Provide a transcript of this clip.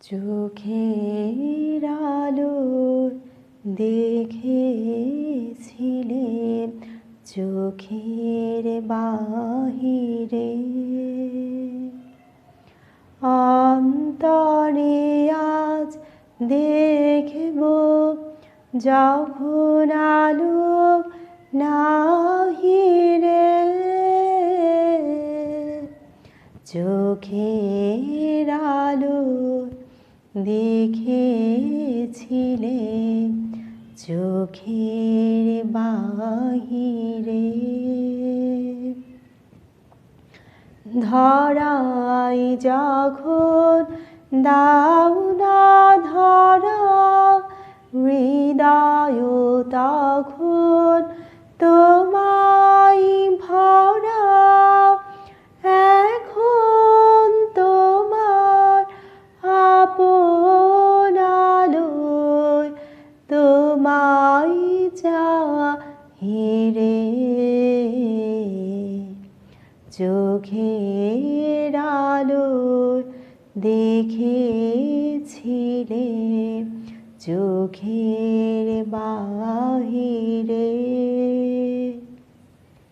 চোখের আলো দেখেছিলে চোখের বাহিরে। অন্তরে আজ দেখব যখন আলো নাহিরে চোখের দেখেছিলে চোখের বাহিরে। ধরাই যখন দাও না ধরা হৃদয় তখন চাহিরে চোখের আলো দেখেছিলে চোখের বাহিরে